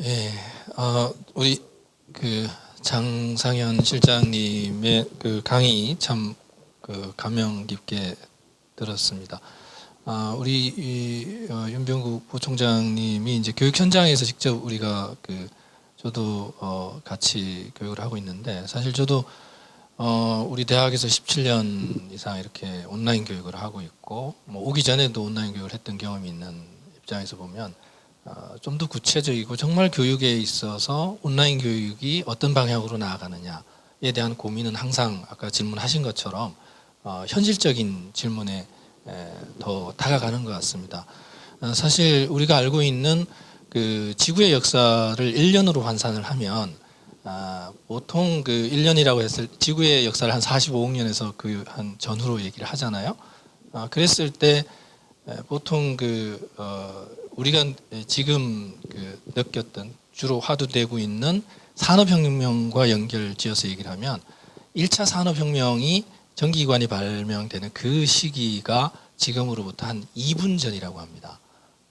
예, 어, 우리 그 장상현 실장님의 그 강의 참 그 감명 깊게 들었습니다. 아, 우리 이, 어, 윤병국 부총장님이 이제 교육 현장에서 직접 우리가 그 저도 어, 같이 교육을 하고 있는데 사실 저도 어, 우리 대학에서 17년 이상 이렇게 온라인 교육을 하고 있고 뭐 오기 전에도 온라인 교육을 했던 경험이 있는 입장에서 보면 어, 좀 더 구체적이고 정말 교육에 있어서 온라인 교육이 어떤 방향으로 나아가느냐에 대한 고민은 항상 아까 질문하신 것처럼 어, 현실적인 질문에 에, 더 다가가는 것 같습니다. 어, 사실 우리가 알고 있는 그 지구의 역사를 1년으로 환산을 하면 아, 보통 그 1년이라고 했을 지구의 역사를 한 45억 년에서 그 한 전후로 얘기를 하잖아요. 아, 그랬을 때 에, 보통 그 어, 우리가 지금 그 느꼈던 주로 화두되고 있는 산업혁명과 연결지어서 얘기를 하면 1차 산업혁명이 전기기관이 발명되는 그 시기가 지금으로부터 한 2분 전이라고 합니다.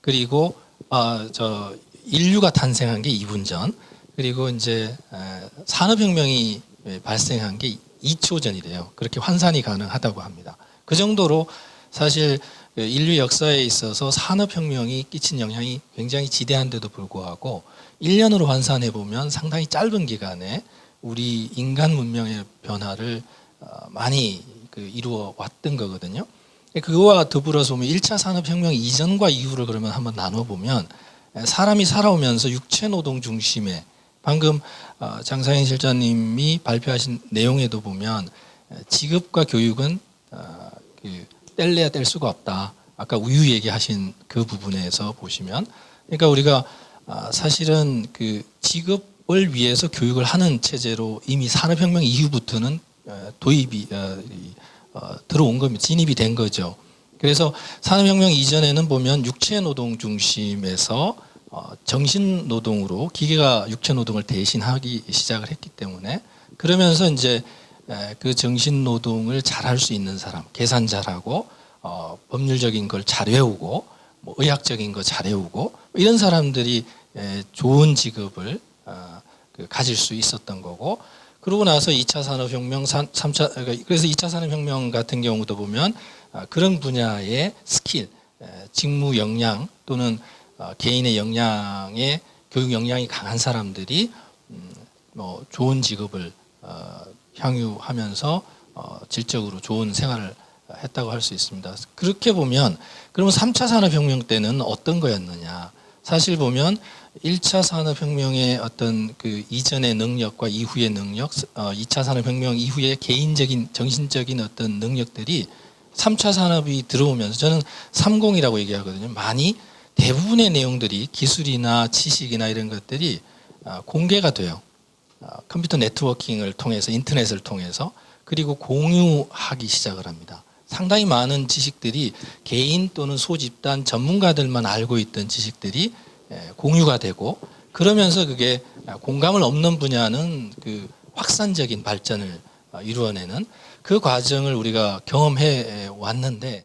그리고 아, 저 인류가 탄생한 게 2분 전, 그리고 이제 에, 산업혁명이 발생한 게 2초 전이래요. 그렇게 환산이 가능하다고 합니다. 그 정도로 사실 그 인류 역사에 있어서 산업혁명이 끼친 영향이 굉장히 지대한데도 불구하고 1년으로 환산해 보면 상당히 짧은 기간에 우리 인간 문명의 변화를 어, 많이 그 이루어 왔던 거거든요. 그거와 더불어서 보면 1차 산업혁명 이전과 이후를 그러면 한번 나눠보면 사람이 살아오면서 육체 노동 중심의 방금 어, 장상현 실장님이 발표하신 내용에도 보면 직업과 교육은 어, 그 뗄래야 뗄 수가 없다. 아까 우유 얘기하신 그 부분에서 보시면 그러니까 우리가 아, 사실은 그 직업을 위해서 교육을 하는 체제로 이미 산업혁명 이후부터는 어, 도입이 어, 들어온 겁니다. 진입이 된 거죠. 그래서 산업혁명 이전에는 보면 육체 노동 중심에서 어, 정신 노동으로 기계가 육체 노동을 대신하기 시작을 했기 때문에 그러면서 이제 에, 그 정신 노동을 잘할 수 있는 사람, 계산 잘하고 어, 법률적인 걸 잘 외우고 뭐 의학적인 거 잘 외우고 이런 사람들이 에, 좋은 직업을 어, 그 가질 수 있었던 거고 그러고 나서 2차 산업혁명, 3차 그래서 2차 산업혁명 같은 경우도 보면 아, 그런 분야의 스킬, 에, 직무 역량 또는 어, 개인의 역량에 교육 역량이 강한 사람들이 음, 뭐 좋은 직업을 어, 향유하면서 어, 질적으로 좋은 생활을 했다고 할 수 있습니다. 그렇게 보면 그러면 3차 산업혁명 때는 어떤 거였느냐? 사실 보면 1차 산업혁명의 어떤 그 이전의 능력과 이후의 능력, 어, 2차 산업혁명 이후의 개인적인 정신적인 어떤 능력들이 3차 산업이 들어오면서 저는 30이라고 얘기하거든요. 많이 대부분의 내용들이 기술이나 지식이나 이런 것들이 아, 공개가 돼요. 아, 컴퓨터 네트워킹을 통해서 인터넷을 통해서 그리고 공유하기 시작을 합니다. 상당히 많은 지식들이 개인 또는 소집단 전문가들만 알고 있던 지식들이 에, 공유가 되고 그러면서 그게 공감을 없는 분야는 그 확산적인 발전을 어, 이루어내는 그 과정을 우리가 경험해 왔는데